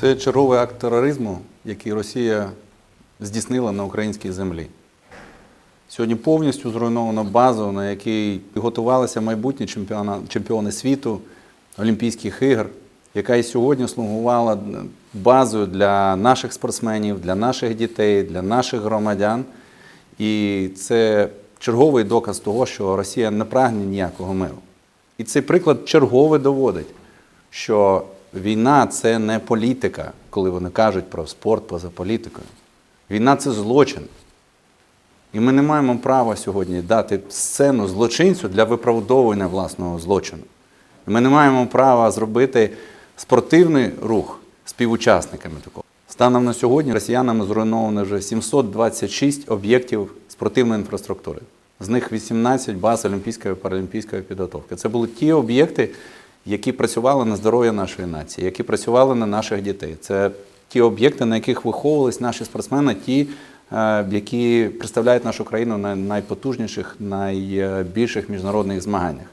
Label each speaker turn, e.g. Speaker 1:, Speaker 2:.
Speaker 1: Це черговий акт тероризму, який Росія здійснила на українській землі. Сьогодні повністю зруйновано базу, на якій готувалися майбутні чемпіони світу, Олімпійських ігор, яка і сьогодні слугувала базою для наших спортсменів, для наших дітей, для наших громадян. І це черговий доказ того, що Росія не прагне ніякого миру. І цей приклад черговий доводить, що війна це не політика, коли вони кажуть про спорт поза політикою. Війна це злочин. І ми не маємо права сьогодні дати сцену злочинцю для виправдовування власного злочину. Ми не маємо права зробити спортивний рух співучасниками такого. Станом на сьогодні росіянами зруйновано вже 726 об'єктів спортивної інфраструктури. З них 18 баз олімпійської і паралімпійської підготовки. Це були ті об'єкти, які працювали на здоров'я нашої нації, які працювали на наших дітей. Це ті об'єкти, на яких виховувались наші спортсмени, ті, е, які представляють нашу країну на найпотужніших, найбільших міжнародних змаганнях.